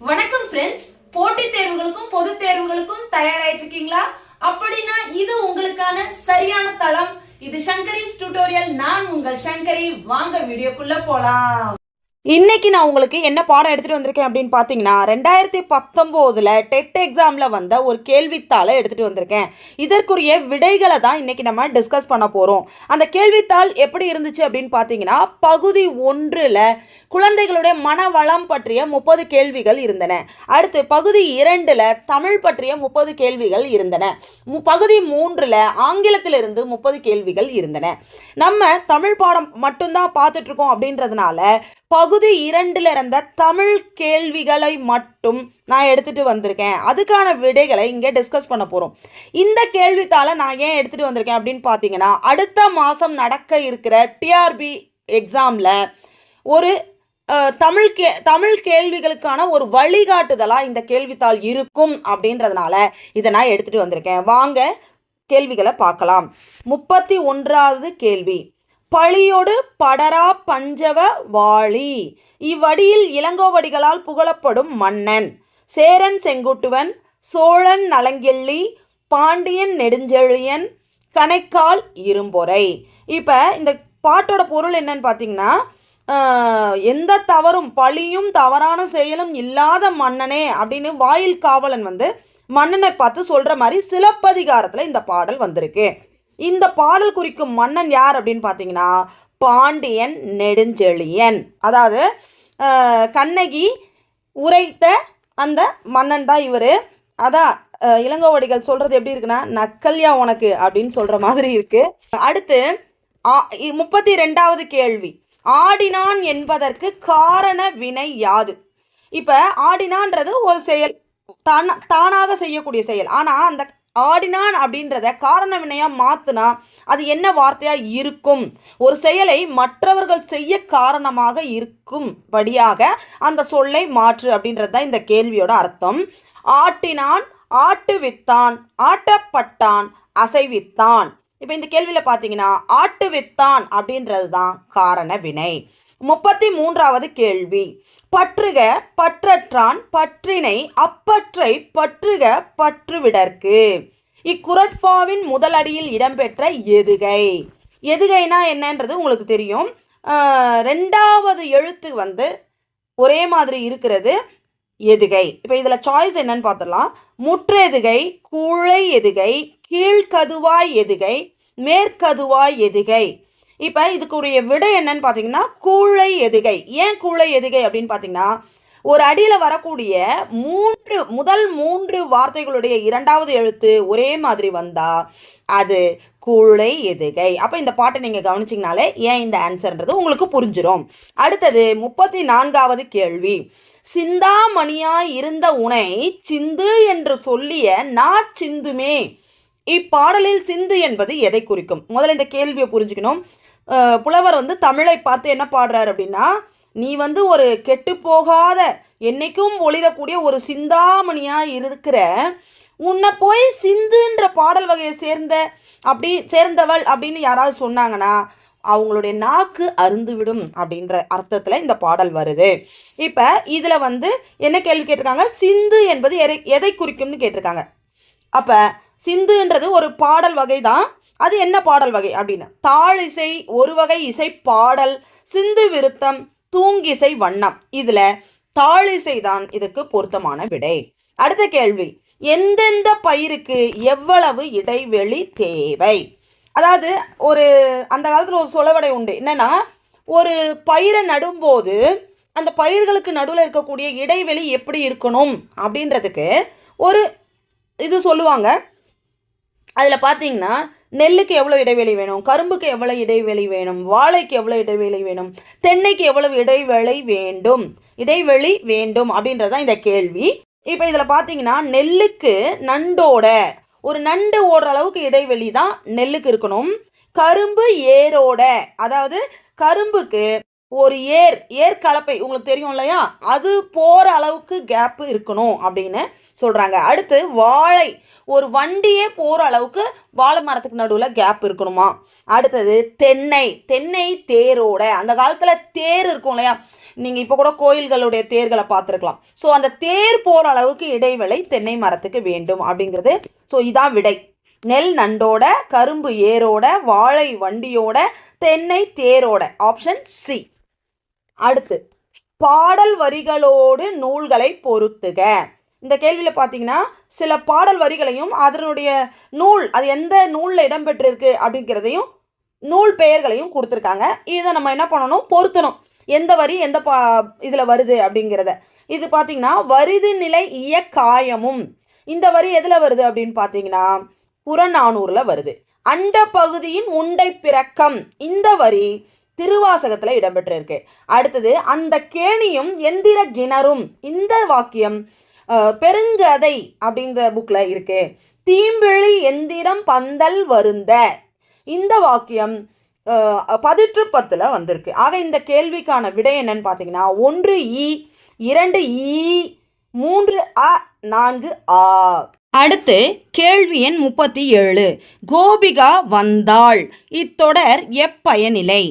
வணக்கம் ஃப்ரெண்ட்ஸ் போட்டித் தேர்வுகளுக்கும் பொது தேர்வுகளுக்கும் தயாராயிட்டு இருக்கீங்களா அப்படின்னா இது உங்களுக்கான சரியான தளம். இது சங்கரிஸ் டியூட்டோரியல் நான் உங்கள் சங்கரி. வாங்க வீடியோக்குள்ள போலாம். இன்னைக்கு நான் உங்களுக்கு என்ன பாடம் எடுத்துட்டு வந்திருக்கேன் அப்படின்னு பார்த்தீங்கன்னா ரெண்டாயிரத்தி பத்தொம்போதில் டெட் எக்ஸாம்ல வந்த ஒரு கேள்வித்தாளை எடுத்துட்டு வந்திருக்கேன். இதற்குரிய விடைகளை தான் இன்னைக்கு நம்ம டிஸ்கஸ் பண்ண போறோம். அந்த கேள்வித்தாள் எப்படி இருந்துச்சு அப்படின்னு பார்த்தீங்கன்னா பகுதி ஒன்றில் குழந்தைகளுடைய மனவளம் பற்றிய முப்பது கேள்விகள் இருந்தன. அடுத்து பகுதி இரண்டுல தமிழ் பற்றிய முப்பது கேள்விகள் இருந்தன. மு- பகுதி மூன்றுல ஆங்கிலத்திலிருந்து முப்பது கேள்விகள் இருந்தன. நம்ம தமிழ் பாடம் மட்டும்தான் பார்த்துட்டு இருக்கோம் அப்படின்றதுனால பகுதி இரண்டுல இருந்த தமிழ் கேள்விகளை மட்டும் நான் எடுத்துட்டு வந்திருக்கேன். அதுக்கான விடைகளை இங்கே டிஸ்கஸ் பண்ண போகிறோம் இந்த கேள்வித்தாளை நான் ஏன் எடுத்துகிட்டு வந்திருக்கேன் அப்படின்னு பார்த்தீங்கன்னா அடுத்த மாதம் நடக்க இருக்கிற டிஆர்பி எக்ஸாமில் ஒரு தமிழ் கே தமிழ் கேள்விகளுக்கான ஒரு வழிகாட்டுதலாக இந்த கேள்வித்தாள் இருக்கும் அப்படின்றதுனால இதை நான் எடுத்துகிட்டு வந்திருக்கேன். வாங்க கேள்விகளை பார்க்கலாம். முப்பத்தி ஒன்றாவது கேள்வி. பழியொடு படரா பஞ்சவ வாளி. இவ்வடியில் இளங்கோவடிகளால் புகழப்படும் மன்னன் சேரன் செங்குட்டுவன் சோழன் நலங்கிள்ளி பாண்டியன் நெடுஞ்செழியன் கணைக்கால் இரும்பொறை. இப்போ இந்த பாட்டோட பொருள் என்னன்னு பார்த்தீங்கன்னா எந்த தவறும் பழியும் தவறான செயலும் இல்லாத மன்னனே அப்படின்னு வாயில் காவலன் வந்து மன்னனை பார்த்து சொல்கிற மாதிரி சிலப்பதிகாரத்தில் இந்த பாடல் வந்திருக்கு. இந்த பாடல் குறிக்கும் மன்னன் யார் அப்படின்னு பார்த்தீங்கன்னா பாண்டியன் நெடுஞ்செழியன். அதாவது கண்ணகி உரைத்த அந்த மன்னன் தான் இவர். அதான் இளங்கோவடிகள் சொல்கிறது எப்படி இருக்குன்னா நக்கல்யா உனக்கு அப்படின்னு சொல்கிற மாதிரி இருக்குது அடுத்து ஆ- இ- முப்பத்தி ரெண்டாவது கேள்வி. ஆடினான் என்பதற்கு காரண வினை யாது? இப்போ ஆடினான்றது ஒரு செயல் தான தானாக செய்யக்கூடிய செயல். ஆனால் அந்த ஆடினான் அப்படின்றத காரண வினையாக மாற்றினா அது என்ன வார்த்தையாக இருக்கும்? ஒரு செயலை மற்றவர்கள் செய்ய காரணமாக இருக்கும்படியாக அந்த சொல்லை மாற்று அப்படின்றது தான் இந்த கேள்வியோட அர்த்தம். ஆட்டினான் ஆட்டுவித்தான் ஆட்டப்பட்டான் அசைவித்தான். இப்போ இந்த கேள்வியில் பார்த்தீங்கன்னா ஆட்டுவித்தான் அப்படின்றது தான் காரண வினை முப்பத்தி மூன்றாவது கேள்வி. பற்றுக பற்றற்றான் பற்றினை அப்பற்றை பற்றுக பற்றுவிடற்கு. இக்குரட்பாவின் முதலடியில் இடம்பெற்ற எதுகை. எதுகைனா என்னன்றது உங்களுக்கு தெரியும். ரெண்டாவது எழுத்து வந்து ஒரே மாதிரி இருக்கிறது எதுகை. இப்போ இதில் சாய்ஸ் என்னன்னு பார்த்துடலாம். முற்றெதுகை கூழை எதுகை கீழ்கதுவாய் எதுகை மேற்கதுவாய் எதுகை. இப்போ இதுக்குரிய விடை என்னன்னு பார்த்தீங்கன்னா கூழை எதுகை. ஏன் கூழை எதுகை அப்படின்னு பார்த்தீங்கன்னா ஒரு அடியில் வரக்கூடிய மூன்று முதல் மூன்று வார்த்தைகளுடைய இரண்டாவது எழுத்து ஒரே மாதிரி வந்தா அது கூழை எதுகை. அப்போ இந்த பாட்டை நீங்கள் கவனிச்சிங்கனாலே ஏன் இந்த ஆன்சர்ன்றது உங்களுக்கு புரிஞ்சிடும் அடுத்தது முப்பத்தி நான்காவது கேள்வி. சிந்தாமணியாய் இருந்த உனை சிந்து என்று சொல்லிய நா சிந்துமே. இப்பாடலில் சிந்து என்பது எதை குறிக்கும்? முதல்ல இந்த கேள்வியை புரிஞ்சுக்கணும். புலவர் வந்து தமிழை பார்த்து என்ன பாடுறாரு அப்படின்னா நீ வந்து ஒரு கெட்டு போகாத என்னைக்கும் ஒளிரக்கூடிய ஒரு சிந்தாமணியாக இருக்கிற உன்னை போய் சிந்துன்ற பாடல் வகையை சேர்ந்த அப்படி சேர்ந்தவள் அப்படின்னு யாராவது சொன்னாங்கன்னா அவங்களுடைய நாக்கு அருந்துவிடும் அப்படின்ற அர்த்தத்தில் இந்த பாடல் வருது. இப்போ இதில் வந்து என்ன கேள்வி கேட்டிருக்காங்க? சிந்து என்பது எதை எதை குறிக்கும்னு கேட்டிருக்காங்க. அப்போ சிந்துன்றது ஒரு பாடல் வகை தான் அது என்ன பாடல் வகை அப்படின்னு? தாழிசை ஒரு வகை இசை பாடல் சிந்து விருத்தம் தூங்கிசை வண்ணம். இதில் தாழிசை தான் இதுக்கு பொருத்தமான விடை. அடுத்த கேள்வி. எந்தெந்த பயிருக்கு எவ்வளவு இடைவெளி தேவை? அதாவது ஒரு அந்த காலத்தில் ஒரு சொலவடை உண்டு. என்னன்னா ஒரு பயிரை நடும்போது அந்த பயிர்களுக்கு நடுவில் இருக்கக்கூடிய இடைவெளி எப்படி இருக்கணும் அப்படின்றதுக்கு ஒரு இது சொல்லுவாங்க. அதில் பார்த்தீங்கன்னா நெல்லுக்கு எவ்வளோ இடைவெளி வேணும்? கரும்புக்கு எவ்வளோ இடைவெளி வேணும்? வாழைக்கு எவ்வளோ இடைவெளி வேணும்? தென்னைக்கு எவ்வளவு இடைவெளி வேண்டும்? இடைவெளி வேண்டும் அப்படின்றது தான் இந்த கேள்வி. இப்போ இதில் பார்த்தீங்கன்னா நெல்லுக்கு நண்டோட ஒரு நண்டு ஓடுற அளவுக்கு இடைவெளி தான் நெல்லுக்கு இருக்கணும். கரும்பு ஏரோட அதாவது கரும்புக்கு ஒரு ஏர் ஏர் கலப்பை உங்களுக்கு தெரியும் இல்லையா? அது போகிற அளவுக்கு கேப்பு இருக்கணும் அப்படின்னு சொல்கிறாங்க அடுத்து வாழை. ஒரு வண்டியே போகிற அளவுக்கு வாழை மரத்துக்கு நடுவில் கேப் இருக்கணுமா? அடுத்தது தென்னை. தென்னை தேரோட. அந்த காலத்தில் தேர் இருக்கும் இல்லையா? நீங்கள் இப்போ கூட கோயில்களுடைய தேர்களை பார்த்துருக்கலாம். ஸோ அந்த தேர் போகிற அளவுக்கு இடைவேளை தென்னை மரத்துக்கு வேண்டும் அப்படிங்கிறது. ஸோ இதான் விடை. நெல் நண்டோட கரும்பு ஏரோட வாழை வண்டியோட தென்னை தேரோட. ஆப்ஷன் சி அடுத்து பாடல் வரிகளோடு நூல்களை பொருத்துக. இந்த கேள்வியில் பார்த்தீங்கன்னா சில பாடல் வரிகளையும் அதனுடைய நூல் அது எந்த நூலில் இடம்பெற்றிருக்கு அப்படிங்கிறதையும் நூல் பெயர்களையும் கொடுத்துருக்காங்க. இதை நம்ம என்ன பண்ணணும்? பொருத்தணும். எந்த வரி எந்த பா இதில் வருது அப்படிங்கிறத. இது பார்த்திங்கன்னா வருது நிலை இயக்காயமும். இந்த வரி எதில் வருது அப்படின்னு பார்த்தீங்கன்னா புறநானூரில் வருது. அண்ட பகுதியின் உண்டை பிறக்கம். இந்த வரி திருவாசகத்தில் இடம்பெற்றிருக்கு. அடுத்தது அந்த கேணியும் எந்திர கிணறும். இந்த வாக்கியம் பெருங்கதை அப்படிங்கிற புக்கில் இருக்கு. தீம்பிழி எந்திரம் பந்தல் வருந்த. இந்த வாக்கியம் பதிற்றுப்பத்தில் வந்திருக்கு. ஆக இந்த கேள்விக்கான விடை என்னன்னு பார்த்தீங்கன்னா ஒன்று இ இரண்டு இ மூன்று அ நான்கு ஆ. அடுத்து கேள்வி எண் முப்பத்தி ஏழு. கோபிகா வந்தாள். இத்தொடர் எப்பயனிலை.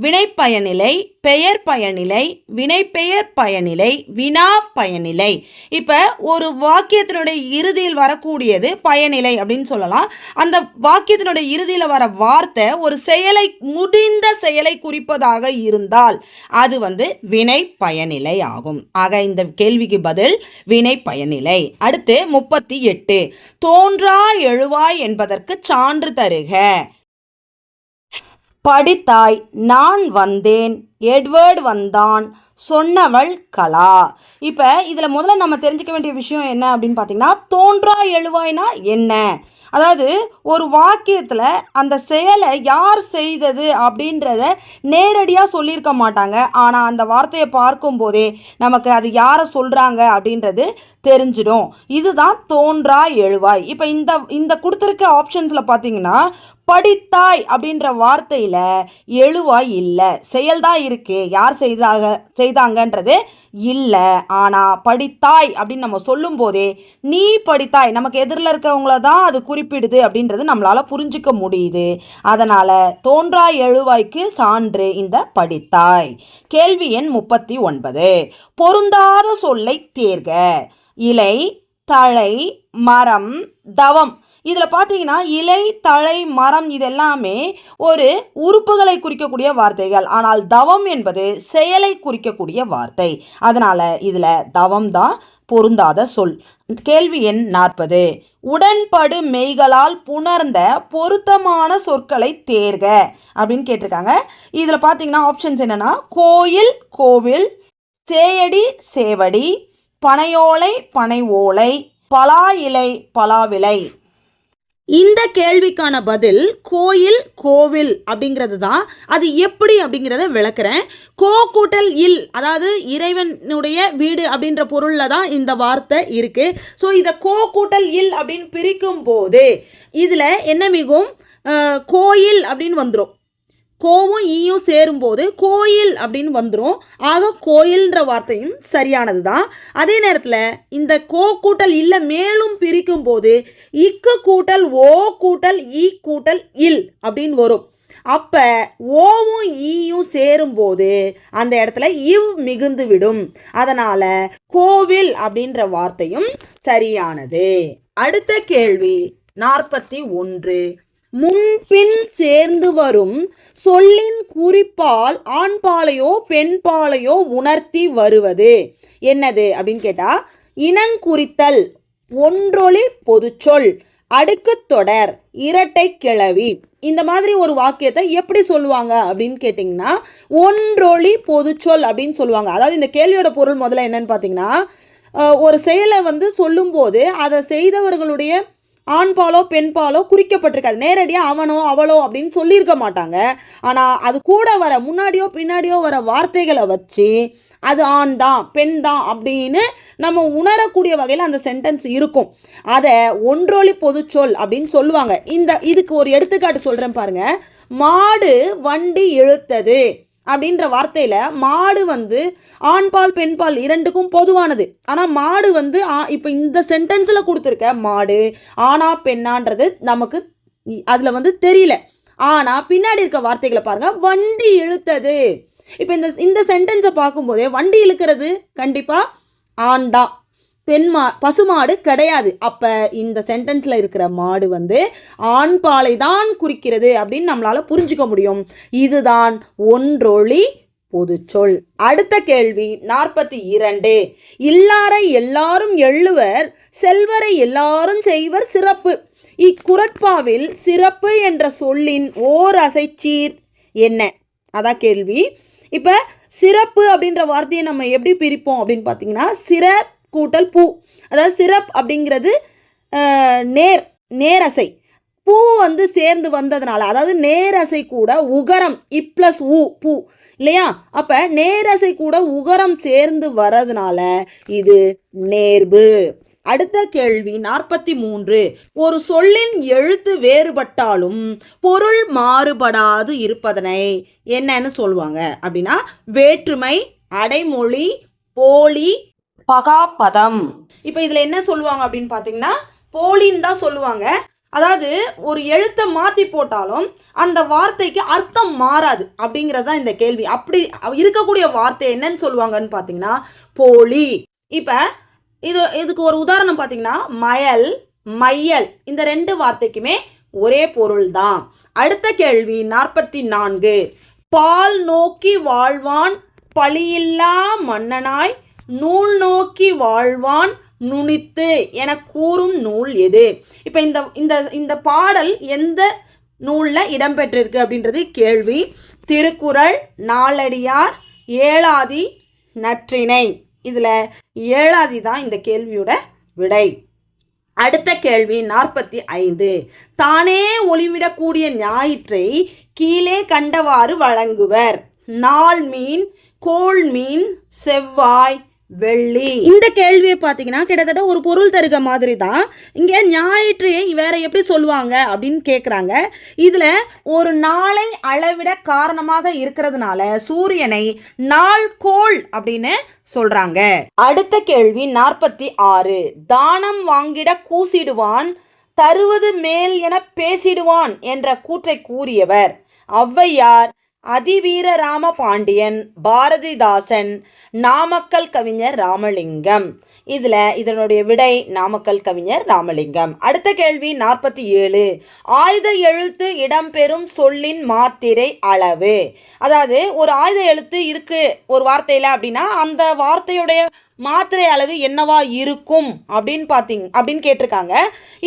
வினைப்பயனிலை பெயர் பயனிலை வினைப்பெயர் பயனிலை வினா பயனிலை. இப்போ ஒரு வாக்கியத்தினுடைய இறுதியில் வரக்கூடியது பயனிலை அப்படின்னு சொல்லலாம். அந்த வாக்கியத்தினுடைய இறுதியில் வர வார்த்தை ஒரு செயலை முடிந்த செயலை குறிப்பதாக இருந்தால் அது வந்து வினை பயனிலை ஆகும். ஆக இந்த கேள்விக்கு பதில் வினை பயனிலை அடுத்து முப்பத்தி எட்டு. தோன்றா எழுவாய் என்பதற்கு சான்று தருக. படித்தாய் நான் வந்தேன். எட்வர்டு வந்தான் சொன்னவள் கலா. இப்போ இதில் முதல்ல நம்ம தெரிஞ்சுக்க வேண்டிய விஷயம் என்ன அப்படின்னு பார்த்தீங்கன்னா தோன்றா எழுவாய்னா என்ன? அதாவது ஒரு வாக்கியத்தில் அந்த செயலை யார் செய்தது அப்படின்றத நேரடியாக சொல்லியிருக்க மாட்டாங்க. ஆனால் அந்த வார்த்தையை பார்க்கும்போதே நமக்கு அது யாரை சொல்கிறாங்க அப்படின்றது தெரிஞ்சிடும். இதுதான் தோன்றா எழுவாய். இப்போ இந்த இந்த கொடுத்துருக்க ஆப்ஷன்ஸில் பார்த்தீங்கன்னா படித்தாய் அப்படின்ற வார்த்தையில் எழுவாய் இல்லை. செயல்தான் இருக்கு. யார் செய்தாக செய்தாங்கன்றது இல்லை. ஆனால் படித்தாய் அப்படின்னு நம்ம சொல்லும்போதே நீ படித்தாய். நமக்கு எதிரில் இருக்கவங்கள தான் அது குறிப்பிடுது அப்படின்றது நம்மளால் புரிஞ்சிக்க முடியுது. அதனால் தோன்றா எழுவாய்க்கு சான்று இந்த படித்தாய். கேள்வி எண் முப்பத்தி ஒன்பது. பொருந்தாத சொல்லை தேர்க. இலை தழை மரம் தவம் இதில் பார்த்தீங்கன்னா இலை தழை மரம் இதெல்லாமே ஒரு உறுப்புகளை குறிக்கக்கூடிய வார்த்தைகள். ஆனால் தவம் என்பது செயலை குறிக்கக்கூடிய வார்த்தை. அதனால் இதில் தவம் தான் பொருந்தாத சொல். கேள்வி எண் நாற்பது. உடன்படு மெய்களால் புணர்ந்த பொருத்தமான சொற்களை தேர்க அப்படின்னு கேட்டிருக்காங்க. இதில் பார்த்தீங்கன்னா ஆப்ஷன்ஸ் என்னென்னா கோயில் கோவில் சேயடி சேவடி பனையோலை பனை ஓலை பலா இலை பலாவிலை. இந்த கேள்விக்கான பதில் கோயில் கோவில் அப்படிங்கிறது தான் அது எப்படி அப்படிங்கிறத விளக்குறேன். கோ கூட்டல் இல் அதாவது இறைவனுடைய வீடு அப்படின்ற பொருளில் தான் இந்த வார்த்தை இருக்குது ஸோ இதை கோ கூட்டல் இல் அப்படின்னு பிரிக்கும் போது இதில் என்ன மிகவும் கோயில் அப்படின்னு வந்துடும் கோவும் ஈயும் சேரும்போது கோயில் அப்படின்னு வந்துடும் ஆக கோயில்ன்ற வார்த்தையும் சரியானது தான் அதே நேரத்தில் இந்த கோ கூட்டல் இல்லை மேலும் பிரிக்கும் போது இக்கு கூட்டல் ஓ கூட்டல் ஈ கூட்டல் இல் அப்படின்னு வரும். அப்போ ஓவும் ஈயும் சேரும்போது அந்த இடத்துல இவ் மிகுந்து விடும். அதனால் கோவில் அப்படின்ற வார்த்தையும் சரியானது. அடுத்த கேள்வி நாற்பத்தி ஒன்று. முன்பின் சேர்ந்து வரும் சொல்லின் குறிப்பால் ஆண்பாலையோ பெண்பாலையோ உணர்த்தி வருவது. என்னது அப்படின்னு கேட்டா இனங்குறித்தல் ஒன்றொளி பொதுச்சொல் அடுக்குத் தொடர் இரட்டை கிளவி. இந்த மாதிரி ஒரு வாக்கியத்தை எப்படி சொல்லுவாங்க அப்படின்னு கேட்டிங்கன்னா ஒன்றொளி பொதுச்சொல் அப்படின்னு சொல்லுவாங்க. அதாவது இந்த கேள்வியோட பொருள் முதல்ல என்னன்னு பார்த்தீங்கன்னா ஒரு செயலை வந்து சொல்லும்போது அதை செய்தவர்களுடைய ஆண்பாலோ பெண்பாலோ குறிக்கப்பட்டிருக்காது. நேரடியாக அவனோ அவளோ அப்படின்னு சொல்லியிருக்க மாட்டாங்க. ஆனால் அது கூட வர முன்னாடியோ பின்னாடியோ வர வார்த்தைகளை வச்சு அது ஆண் தான் பெண் தான் அப்படின்னு நம்ம உணரக்கூடிய வகையில் அந்த சென்டென்ஸ் இருக்கும். அதை ஒன்றொழி பொதுச்சொல் அப்படின்னு சொல்லுவாங்க. இந்த இதுக்கு ஒரு எடுத்துக்காட்டு சொல்கிறேன் பாருங்கள் மாடு வண்டி இழுத்தது. அப்படின்ற வார்த்தையில் மாடு வந்து ஆண்பால் பெண்பால் இரண்டுக்கும் பொதுவானது. ஆனால் மாடு வந்து இப்போ இந்த சென்டென்ஸில் கொடுத்துருக்க மாடு ஆனா பெண்ணான்றது நமக்கு அதில் வந்து தெரியல. ஆனால் பின்னாடி இருக்க வார்த்தைகளை பாருங்கள் வண்டி இழுத்தது. இப்போ இந்த இந்த சென்டென்ஸை பார்க்கும்போதே வண்டி இழுக்கிறது கண்டிப்பாக ஆண்டா பெண் மா பசுமாடு கிடையாது. அப்போ இந்த சென்டென்ஸில் இருக்கிற மாடு வந்து ஆண் பாலை தான் குறிக்கிறது அப்படின்னு நம்மளால் புரிஞ்சுக்க முடியும். இதுதான் ஒன்றொளி பொதுச்சொல். அடுத்த கேள்வி நாற்பத்தி இரண்டு. இல்லாரை எல்லாரும் எள்ளுவர் செல்வரை எல்லாரும் செய்வர் சிறப்பு. இக்குரட்பாவில் சிறப்பு என்ற சொல்லின் ஓர் அசைச்சீர் என்ன? அதான் கேள்வி. இப்போ சிறப்பு அப்படின்ற வார்த்தையை நம்ம எப்படி பிரிப்போம் அப்படின்னு பார்த்தீங்கன்னா சிற கூட்டல் பூ. அதாவது சிரப் அப்படிங்கிறது நேர் நேரசை. பூ வந்து சேர்ந்து வந்ததுனால அதாவது நேரசை கூட உகரம் இ ப்ளஸ் ஊ பூ இல்லையா? அப்போ நேரசை கூட உகரம் சேர்ந்து வர்றதுனால இது நேர்வு அடுத்த கேள்வி நாற்பத்தி மூன்று ஒரு சொல்லின் எழுத்து வேறுபட்டாலும் பொருள் மாறுபடாது இருப்பதனை என்னன்னு சொல்லுவாங்க. அப்படின்னா வேற்றுமை அடைமொழி போலி பகாபதம். இப்போ இதில் என்ன சொல்லுவாங்க அப்படின்னு பார்த்தீங்கன்னா போலின்னு தான் சொல்லுவாங்க. அதாவது ஒரு எழுத்தை மாற்றி போட்டாலும் அந்த வார்த்தைக்கு அர்த்தம் மாறாது அப்படிங்கிறது தான் இந்த கேள்வி. அப்படி இருக்கக்கூடிய வார்த்தை என்னன்னு சொல்லுவாங்கன்னு பார்த்தீங்கன்னா போலி. இப்போ இது இதுக்கு ஒரு உதாரணம் பார்த்தீங்கன்னா மயல் மையல் இந்த ரெண்டு வார்த்தைக்குமே ஒரே பொருள் தான். அடுத்த கேள்வி நாற்பத்தி நான்கு. பால் நோக்கி வாழ்வான் பழியில்லா மன்னனாய் நூல் நோக்கி வாழ்வான் நுனித்து என கூறும் நூல் எது? இப்போ இந்த இந்த இந்த பாடல் எந்த நூலில் இடம்பெற்றிருக்கு அப்படின்றது கேள்வி. திருக்குறள் நாளடியார் ஏழாதி நற்றிணை. இதில் ஏழாதி தான் இந்த கேள்வியோட விடை. அடுத்த கேள்வி நாற்பத்தி ஐந்து தானே ஒளிவிடக்கூடிய ஞாயிற்றை கீழே கண்டவாறு வழங்குவர். நாள் மீன் கோள் மீன் செவ்வாய் வெள்ளி. இந்த கேள்வியை பார்த்தீங்கன்னா கிட்டத்தட்ட ஒரு பொருள் தருக மாதிரி தான் இங்கே ஞாயிற்றையை வேற எப்படி சொல்லுவாங்க அப்படின்னு கேட்குறாங்க இதில் ஒரு நாளை அளவிட காரணமாக இருக்கிறதுனால சூரியனை நாள் கோள் அப்படின்னு சொல்றாங்க. அடுத்த கேள்வி நாற்பத்தி ஆறு. தானம் வாங்கிட கூசிடுவான் தருவது மேல் என பேசிடுவான் என்ற கூற்றை கூறியவர். ஔவையார் அதிவீர ராம பாண்டியன் பாரதிதாசன் நாமக்கல் கவிஞர் ராமலிங்கம். இதில் இதனுடைய விடை நாமக்கல் கவிஞர் ராமலிங்கம். அடுத்த கேள்வி நாற்பத்தி ஏழு. ஆயுத எழுத்து இடம்பெறும் சொல்லின் மாத்திரை அளவு. அதாவது ஒரு ஆயுத எழுத்து இருக்கு ஒரு வார்த்தையில் அப்படின்னா அந்த வார்த்தையுடைய மாத்திரை அளவு என்னவா இருக்கும் அப்படின்னு பார்த்தீங்க அப்படின்னு கேட்டிருக்காங்க.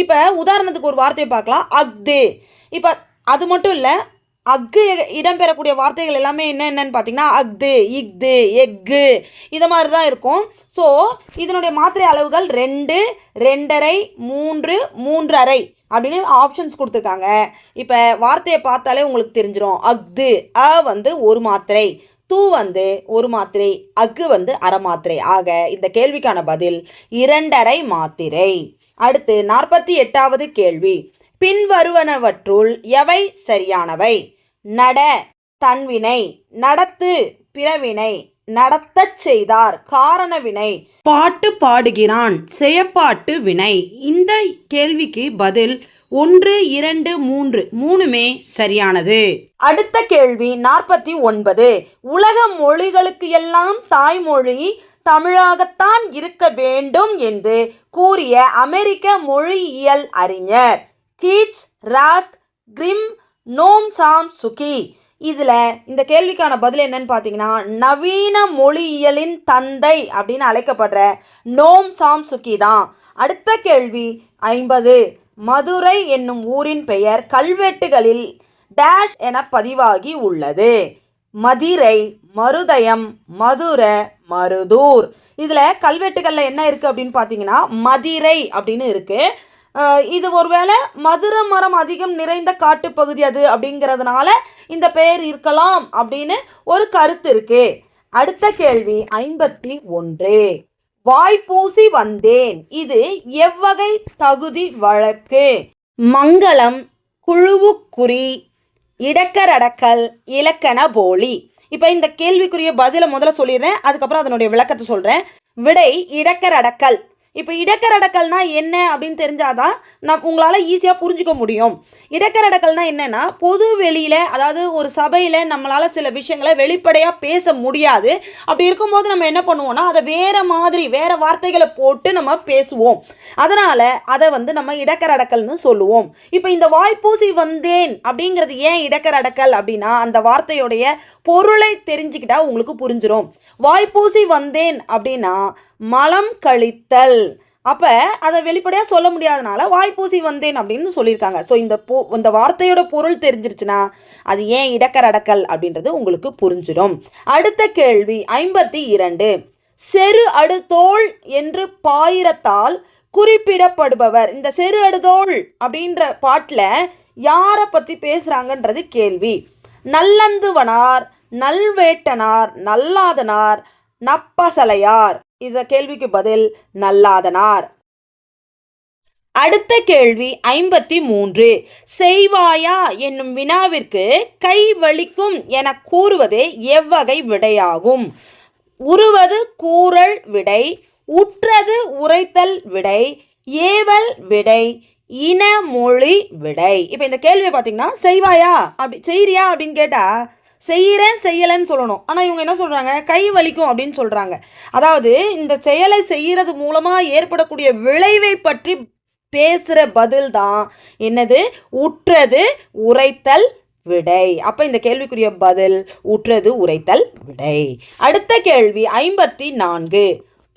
இப்போ உதாரணத்துக்கு ஒரு வார்த்தையை பார்க்கலாம். அக்து இப்போ அது மட்டும் இல்லை அக்கு இடம்பெறக்கூடிய வார்த்தைகள் எல்லாமே என்ன என்னன்னு பார்த்தீங்கன்னா அக்து இக்து எக்கு இதை மாதிரி தான் இருக்கும். ஸோ இதனுடைய மாத்திரை அளவுகள் ரெண்டு ரெண்டரை மூன்று மூன்றரை அப்படின்னு ஆப்ஷன்ஸ் கொடுத்துருக்காங்க. இப்போ வார்த்தையை பார்த்தாலே உங்களுக்கு தெரிஞ்சிடும் அக்து அ வந்து ஒரு மாத்திரை தூ வந்து ஒரு மாத்திரை அக்கு வந்து அரை மாத்திரை. ஆக இந்த கேள்விக்கான பதில் இரண்டரை மாத்திரை. அடுத்து நாற்பத்தி எட்டாவது கேள்வி. பின்வருவனவற்றுள் எவை சரியானவை? நட தன்வினை நடத்து பிறவினை நடத்தச் செய்தார் காரண வினை பாட்டு பாடுகிறான் செயப்பாட்டு வினை. இந்த கேள்விக்கு பதில் ஒன்று இரண்டு மூன்று மூணுமே சரியானது. அடுத்த கேள்வி நாற்பத்தி ஒன்பது. உலக மொழிகளுக்கு எல்லாம் தாய்மொழி தமிழாகத்தான் இருக்க வேண்டும் என்று கூறிய அமெரிக்க மொழியியல் அறிஞர் கீட்ஸ் ராஸ்க் கிரிம் நோம் சாம் சுகி. இதில் இந்த கேள்விக்கான பதில் என்னன்னு பார்த்தீங்கன்னா நவீன மொழியியலின் தந்தை அப்படின்னு அழைக்கப்படுற நோம் சாம் சுகி தான். அடுத்த கேள்வி ஐம்பது. மதுரை என்னும் ஊரின் பெயர் கல்வெட்டுகளில் டேஷ் என பதிவாகி உள்ளது. மதிரை மருதயம் மதுரை மருதூர். இதில் கல்வெட்டுகளில் என்ன இருக்குது அப்படின்னு பார்த்தீங்கன்னா மதிரை அப்படின்னு இருக்குது இது ஒருவேளை மதுர மரம் அதிகம் நிறைந்த காட்டுப்பகுதி அது அப்படிங்கிறதுனால இந்த பெயர் இருக்கலாம் அப்படின்னு ஒரு கருத்து இருக்கு. அடுத்த கேள்வி ஐம்பத்தி ஒன்று. வாய்ப்பூசி வந்தேன். இது எவ்வகை தகுதி வழக்கு? மங்களம் குழுவுக்குறி இடக்கரடக்கல் இலக்கண போலி. இப்போ இந்த கேள்விக்குரிய பதிலை முதல்ல சொல்லிடுறேன் அதுக்கப்புறம் அதனுடைய விளக்கத்தை சொல்கிறேன் விடை இடக்கரடக்கல். இப்போ இடக்கரடக்கல்னா என்ன அப்படின்னு தெரிஞ்சாதான் நம் உங்களால் ஈஸியாக புரிஞ்சுக்க முடியும். இடக்கரடக்கல்னா என்னென்னா பொது வெளியில் அதாவது ஒரு சபையில் நம்மளால் சில விஷயங்களை வெளிப்படையாக பேச முடியாது. அப்படி இருக்கும்போது நம்ம என்ன பண்ணுவோம்னா அதை வேறு மாதிரி வேறு வார்த்தைகளை போட்டு நம்ம பேசுவோம். அதனால் அதை வந்து நம்ம இடக்கரடக்கல்னு சொல்லுவோம். இப்போ இந்த வாய்ப்பூசி வந்தேன் அப்படிங்கிறது ஏன் இடக்கரடக்கல் அப்படின்னா அந்த வார்த்தையுடைய பொருளை தெரிஞ்சுக்கிட்டா உங்களுக்கு புரிஞ்சிடும் வாய்ப்பூசி வந்தேன் அப்படின்னா மலம் கழித்தல். அப்போ அதை வெளிப்படையாக சொல்ல முடியாதனால வாய்ப்பூசி வந்தேன் அப்படின்னு சொல்லியிருக்காங்க. ஸோ இந்த போ இந்த வார்த்தையோட பொருள் தெரிஞ்சிருச்சுன்னா அது ஏன் இடக்கர் அடக்கல் அப்படின்றது உங்களுக்கு புரிஞ்சிடும். அடுத்த கேள்வி ஐம்பத்தி இரண்டு. செரு அடுத்தோள் என்று பாயிரத்தால் குறிப்பிடப்படுபவர். இந்த செரு அடுதோள் அப்படின்ற பாட்டில் யாரை பற்றி பேசுகிறாங்கன்றது கேள்வி. நல்லந்துவனார் நல்வேட்டனார் நல்லாதனார் நப்பசலையார். இந்த கேள்விக்கு பதில் நல்லாதனார். அடுத்த கேள்வி ஐம்பத்தி மூன்று செய்வாயா என்னும் வினாவிற்கு கை வலிக்கும் என கூறுவது எவ்வகை விடையாகும். உருவது கூறல் விடை உற்றது உரைத்தல் விடை ஏவல் விடை இனமொழி விடை. இப்போ இந்த கேள்வியை பார்த்தீங்கன்னா செய்வாயா அப்படி செய்றியா அப்படின்னு கேட்டால் செய்கிறேன் செய்யலைன்னு சொல்லணும். ஆனால் இவங்க என்ன சொல்கிறாங்க கை வலிக்கும் அப்படின்னு சொல்கிறாங்க அதாவது இந்த செயலை செய்கிறது மூலமாக ஏற்படக்கூடிய விளைவை பற்றி பேசுகிற பதில் தான் என்னது? உற்றது உரைத்தல் விடை. அப்போ இந்த கேள்விக்குரிய பதில் உற்றது உரைத்தல் விடை. அடுத்த கேள்வி ஐம்பத்தி நான்கு.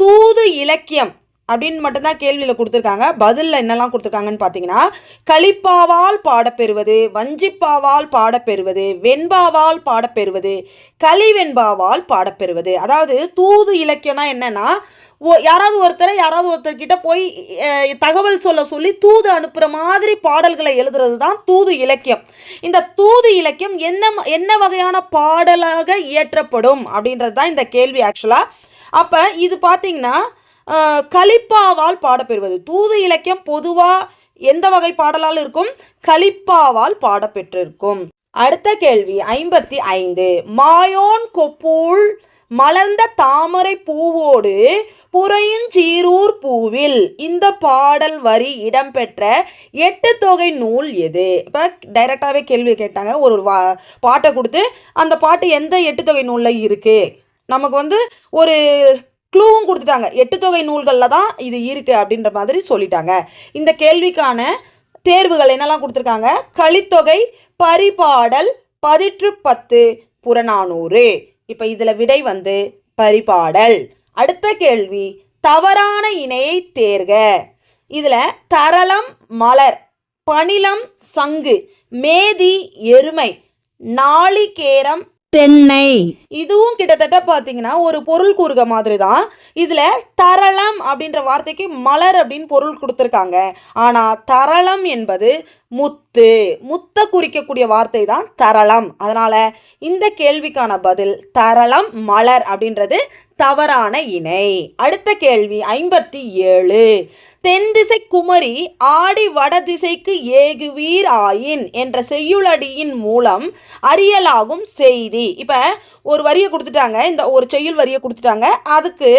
தூது இலக்கியம். அப்படின்னு மட்டும்தான் கேள்வியில் கொடுத்துருக்காங்க. பதிலில் என்னெல்லாம் கொடுத்துருக்காங்கன்னு பார்த்தீங்கன்னா களிப்பாவால் பாடப்பெறுவது வஞ்சிப்பாவால் பாடப்பெறுவது வெண்பாவால் பாடப்பெறுவது களிவெண்பாவால் பாடப்பெறுவது. அதாவது தூது இலக்கியம்னா என்னென்னா ஓ யாராவது ஒருத்தரை யாராவது ஒருத்தர்கிட்ட போய் தகவல் சொல்ல சொல்லி தூது அனுப்புகிற மாதிரி பாடல்களை எழுதுறது தான் தூது இலக்கியம். இந்த தூது இலக்கியம் என்ன என்ன வகையான பாடலாக இயற்றப்படும் அப்படின்றது தான் இந்த கேள்வி ஆக்சுவலாக அப்போ இது பார்த்திங்கன்னா கலிப்பாவால் பாடப்பெறுவது. தூது இலக்கியம் பொதுவாக எந்த வகை பாடலால் இருக்கும்? கலிப்பாவால் பாடப்பெற்றிருக்கும். அடுத்த கேள்வி ஐம்பத்தி ஐந்து. மாயோன் கொப்பூள் மலர்ந்த தாமரை பூவோடு புறையுஞ்சீரூர் பூவில் இந்த பாடல் வரி இடம்பெற்ற எட்டு தொகை நூல் எது? இப்போ டைரெக்டாகவே கேள்வி கேட்டாங்க. ஒரு வா பாட்டை கொடுத்து அந்த பாட்டு எந்த எட்டு தொகை நூலில் இருக்குது நமக்கு வந்து ஒரு க்ளூவும் கொடுத்துட்டாங்க. எட்டு தொகை நூல்களில் தான் இது இருக்குது அப்படின்ற மாதிரி சொல்லிட்டாங்க. இந்த கேள்விக்கான தேர்வுகள் என்னெல்லாம் கொடுத்துருக்காங்க? கலித்தொகை பரிபாடல் பதிற்று பத்து புறநானூறு. இப்போ இதில் விடை வந்து பரிபாடல். அடுத்த கேள்வி தவறான இணையை தேர்க. இதில் தரளம் மலர் பணிலம் சங்கு மேதி எருமை நாளிகேரம் தென்னை. இதுவும் கிட்டத்தட்ட பார்த்தீங்கன்னா ஒரு பொருள் கூறுக மாதிரி தான் இதில் தரளம் அப்படின்ற வார்த்தைக்கு மலர் அப்படின்னு பொருள் கொடுத்துருக்காங்க. ஆனால் தரளம் என்பது முத்து. முத்தை குறிக்கக்கூடிய வார்த்தை தான் தரளம். அதனால் இந்த கேள்விக்கான பதில் தரளம் மலர் அப்படின்றது தவறான இணை. அடுத்த கேள்வி ஐம்பத்தி ஏழு. தென் திசை குமரி ஆடி வடதிசைக்கு ஏகுவீர் ஆயின் என்ற செய்யுளடியின் மூலம் அறியலாகும் செய்தி. இப்போ ஒரு வரியை கொடுத்துட்டாங்க. இந்த ஒரு செய்யுள் வரியை கொடுத்துட்டாங்க. அதுக்கு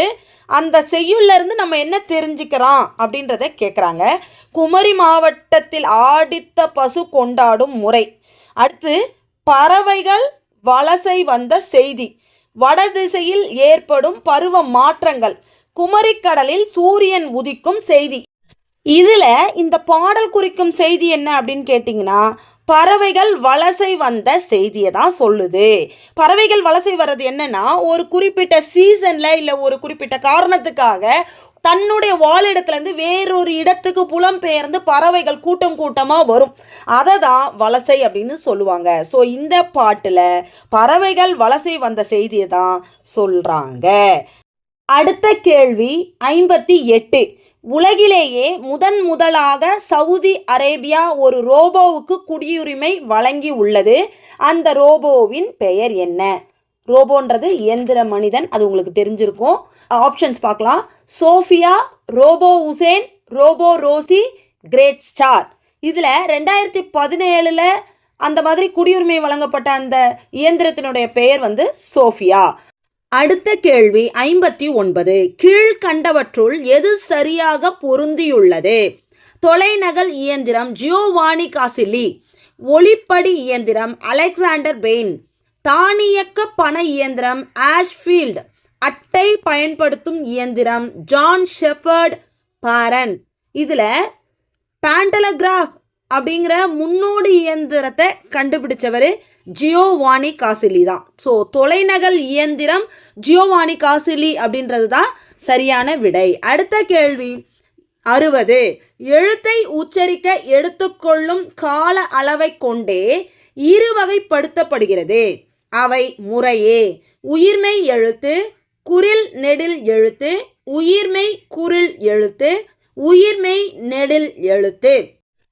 அந்த செய்யுள்லேருந்து நம்ம என்ன தெரிஞ்சுக்கிறோம் அப்படின்றத கேட்குறாங்க குமரி மாவட்டத்தில் ஆடித்த பசு கொண்டாடும் முறை. அடுத்து பறவைகள் வலசை வந்த செய்தி. வடதிசையில் ஏற்படும் பருவ மாற்றங்கள். குமரிக்கடலில் சூரியன் உதிக்கும் செய்தி. இதில் இந்த பாடல் குறிக்கும் செய்தி என்ன அப்படின்னு கேட்டிங்கன்னா பறவைகள் வலசை வந்த செய்தியை தான் சொல்லுது. பறவைகள் வலசை வர்றது என்னன்னா ஒரு குறிப்பிட்ட சீசனில் இல்லை ஒரு குறிப்பிட்ட காரணத்துக்காக தன்னுடைய வாழிடத்துலேருந்து வேறொரு இடத்துக்கு புலம்பெயர்ந்து பறவைகள் கூட்டம் கூட்டமாக வரும். அதை தான் வலசை அப்படின்னு சொல்லுவாங்க. ஸோ இந்த பாட்டில் பறவைகள் வலசை வந்த செய்தியை தான் சொல்கிறாங்க அடுத்த கேள்வி ஐம்பத்தி எட்டு. உலகிலேயே முதன் முதலாக சவுதி அரேபியா ஒரு ரோபோவுக்கு குடியுரிமை வழங்கி உள்ளது. அந்த ரோபோவின் பெயர் என்ன? ரோபோன்றது இயந்திர மனிதன் அது உங்களுக்கு தெரிஞ்சிருக்கும். ஆப்ஷன்ஸ் பார்க்கலாம். சோஃபியா ரோபோ உசேன் ரோபோ ரோசி கிரேட் ஸ்டார். இதில் ரெண்டாயிரத்தி பதினேழில் அந்த மாதிரி குடியுரிமை வழங்கப்பட்ட அந்த இயந்திரத்தினுடைய பெயர் வந்து சோஃபியா. அடுத்த கேள்வி ஐம்பத்தி ஒன்பது. கீழ்கண்டவற்றுள் எது சரியாக பொருந்தியுள்ளது? தொலைநகல் இயந்திரம் ஜியோவானி காசிலி ஒளிப்படி இயந்திரம் அலெக்சாண்டர் பெயின் தானியக்க பண இயந்திரம் ஆஷ்ஃபீல்ட் அட்டை பயன்படுத்தும் இயந்திரம் ஜான் ஷெஃபர்ட் பாரன். இதில் பேண்டலகிராஃப் அப்படிங்கிற முன்னோடி இயந்திரத்தை கண்டுபிடிச்சவர் ஜியோவானி காசிலி தான். ஸோ தொலைநகல் இயந்திரம் ஜியோவானி காசிலி அப்படின்றது தான் சரியான விடை. அடுத்த கேள்வி. அறுபது. எழுத்தை உச்சரிக்க எடுத்துக்கொள்ளும் கால அளவை கொண்டே இருவகைப்படுத்தப்படுகிறது. அவை முறையே. உயிர்மெய் எழுத்து குரில் நெடில் எழுத்து உயிர்மெய் குரில் எழுத்து உயிர்மெய் நெடில் எழுத்து.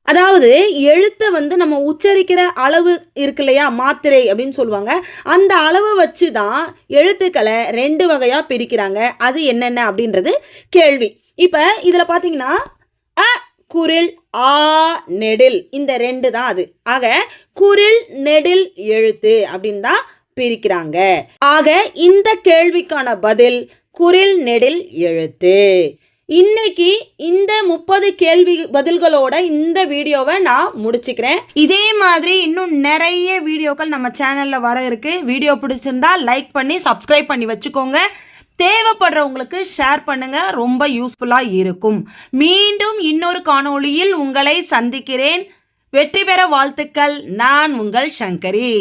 அதாவது எழுத்தை வந்து நம்ம உச்சரிக்கிற அளவு இருக்கு இல்லையா? மாத்திரை அப்படின்னு சொல்லுவாங்க. அந்த அளவை வச்சு தான் எழுத்துக்களை ரெண்டு வகையாக பிரிக்கிறாங்க. அது என்னென்ன அப்படின்றது கேள்வி. இப்போ இதில் பார்த்தீங்கன்னா அ குரில் ஆ நெடில் இந்த ரெண்டு தான் அது. ஆக குரில் நெடில் எழுத்து அப்படின்னு தான் பிரிக்கிறாங்க. ஆக இந்த கேள்விக்கான பதில் குரில் நெடில் எழுத்து. இன்னைக்கு இந்த முப்பது கேள்வி பதில்களோட இந்த வீடியோவை நான் முடிச்சுக்கிறேன். இதே மாதிரி இன்னும் நிறைய வீடியோக்கள் நம்ம சேனலில் வர இருக்கு. வீடியோ பிடிச்சிருந்தா லைக் பண்ணி சப்ஸ்கிரைப் பண்ணி வச்சுக்கோங்க. தேவைப்படுறவங்களுக்கு ஷேர் பண்ணுங்க. ரொம்ப யூஸ்ஃபுல்லாக இருக்கும். மீண்டும் இன்னொரு காணொளியில் உங்களை சந்திக்கிறேன். வெற்றி பெற வாழ்த்துக்கள். நான் உங்கள் சங்கரி.